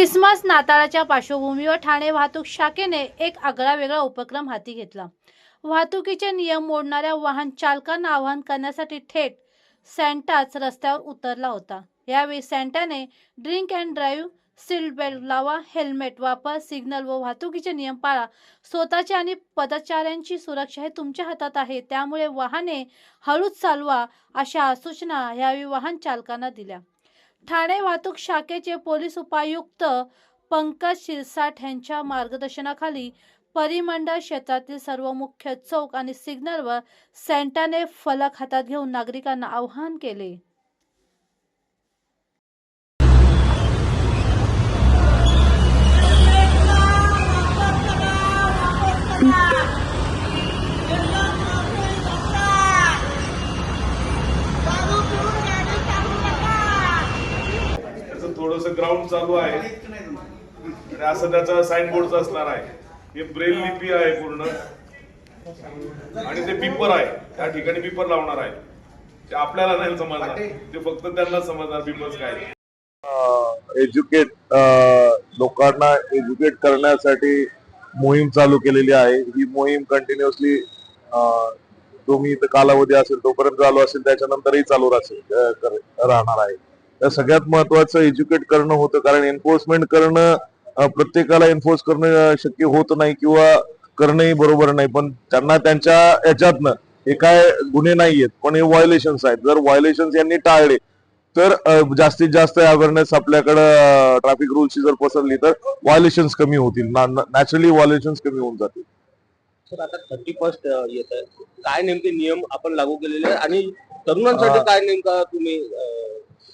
नाताळाच्या पार्श्वभूमीवर ठाणे वाहतूक शाखेने एक आगळा वेगळा उपक्रम हाती घेतला. वाहतुकीचे नियम मोडणाऱ्या वाहन चालकांना आवाहन करण्यासाठी थेट सँटाच रस्त्यावर उतरला होता. यावेळी सँटाने drink and drive seat belt लावा हेल्मेट वापर सिग्नल व वाहतुकीचे नियम पाळा. स्वतःची आणि पदचाऱ्यांची सुरक्षा हे तुमच्या हातात आहे. त्यामुळे वाहने हळूच चालवा अशा सूचना यावेळी वाहन चालकांना दिल्या. ठाणे वाहतूक शाखेचे पोलीस उपायुक्त पंकज शिरसाठ यांच्या मार्गदर्शनाखाली परिमंडळ क्षेत्रातील सर्व मुख्य चौक आणि सिग्नलवर सेंटाने फलक हातात घेऊन नागरिकांना आवाहन केले. त्याचं ग्राउंड चालू आहे. आणि असं त्याचा साईन बोर्ड असणार आहे. हे ब्रेल लिपी आहे पूर्ण. आणि ते पेपर आहे. त्या ठिकाणी पेपर लावणार आहे. ते आपल्याला नाही समजणार. ते फक्त त्यांना समजणार पेपर्स काय एज्युकेट लोकांना एज्युकेट करण्यासाठी मोहीम चालू केलेली आहे. ही मोहीम कंटिन्युअसली इथं कालावधी असेल तोपर्यंत चालू असेल त्याच्यानंतरही चालू राहणार आहे. सगळ्यात महत्वाचं एज्युकेट करणं होतं कारण एन्फोर्समेंट करणं प्रत्येकाला एन्फोर्स करणं शक्य होत नाही किंवा करणंही बरोबर नाही. पण त्यांना त्यांच्या याच्यातनं हे काय गुन्हे नाहीयेत पण हे व्हायोलेशन्स आहेत. जर व्हायोलेशन्स यांनी टाळले तर जास्तीत जास्त अवेअरनेस आपल्याकडं ट्रॅफिक रूलची जर पसरली तर व्हायोलेशन्स कमी होतील. नॅचरली व्हायोलेशन्स कमी होऊन जातील. सर आता थर्टी फर्स्ट येत आहे काय नेमके नियम आपण लागू केलेले आणि तरुणांसाठी काय नेमका तुम्ही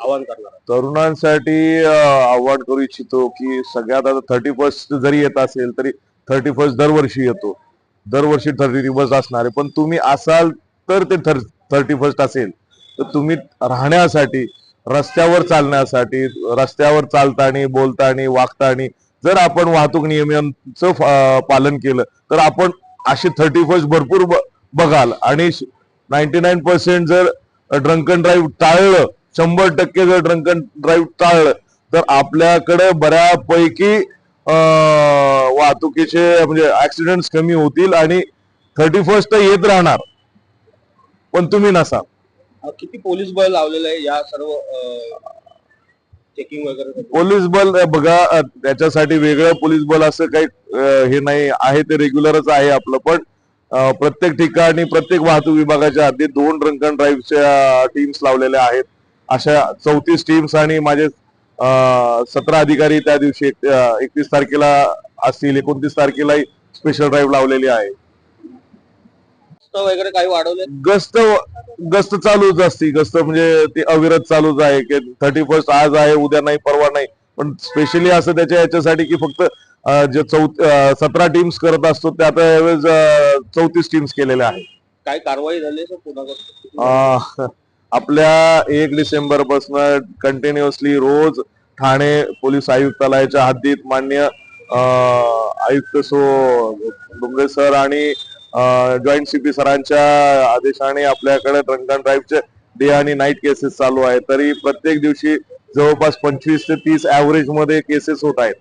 आवाहन करणार तरुणांसाठी आव्हान करू इच्छितो की सगळ्यात आता थर्टी फर्स्ट जरी येत असेल तरी थर्टी फर्स्ट दरवर्षी येतो. दरवर्षी थर्टी फर्स्ट असणार आहे. पण तुम्ही असाल तर ते थर्टी फर्स्ट असेल. तर तुम्ही राहण्यासाठी रस्त्यावर चालण्यासाठी रस्त्यावर चालताना बोलताना वागताना जर आपण वाहतूक नियमांचं पालन केलं तर आपण असे थर्टी फर्स्ट भरपूर ब- बघाल. आणि नाईन्टी नाईन पर्सेंट जर ड्रंकन ड्राईव्ह टाळलं शंभर टक्के जर ड्रंकन ड्राईव्ह टाळलं तर आपल्याकडे बऱ्यापैकी वाहतुकीचे म्हणजे ऍक्सिडेंट कमी होतील आणि थर्टी फर्स्ट येत राहणार. पण तुम्ही नसा. किती पोलीस बळ लावलेलं आहे या सर्व चेकिंग वगैरे? पोलीस बल बघा त्याच्यासाठी वेगळं पोलीस बल असं काही हे नाही आहे ते रेग्युलरच आहे आपलं पण प्रत्येक ठिकाणी प्रत्येक वाहतूक विभागाच्या हद्दीत दोन ड्रंकन ड्राईव्हच्या टीम्स लावलेल्या आहेत. अशा चौतीस टीम्स आणि माझे सतरा अधिकारी त्या दिवशी एकतीस तारखेला असतील एकोणतीस तारखेलाही स्पेशल ड्राईव्ह लावलेली आहे. वगैरे काही वाढवले? गस्त गस्त चालूच असते. गस्त म्हणजे ती अविरत चालूच आहे. की थर्टी फर्स्ट आज आहे उद्या नाही परवा नाही. पण स्पेशली असं त्याच्या याच्यासाठी की फक्त जे चौ सतरा टीम्स करत असतो त्या आता यावेळेस चौतीस टीम्स केलेल्या आहेत. काय कारवाई झाली आपल्या एक डिसेंबरपासून कंटिन्युअसली रोज ठाणे पोलीस आयुक्तालयाच्या हद्दीत मान्य आयुक्त सो डुंगरे सर आणि जॉईंट सीपी सरांच्या आदेशाने आपल्याकडे ड्रंक अँड ड्राईव्हचे डे आणि नाईट केसेस चालू आहेत. तरी प्रत्येक दिवशी जवळपास पंचवीस ते तीस ऍव्हरेजमध्ये केसेस होत आहेत.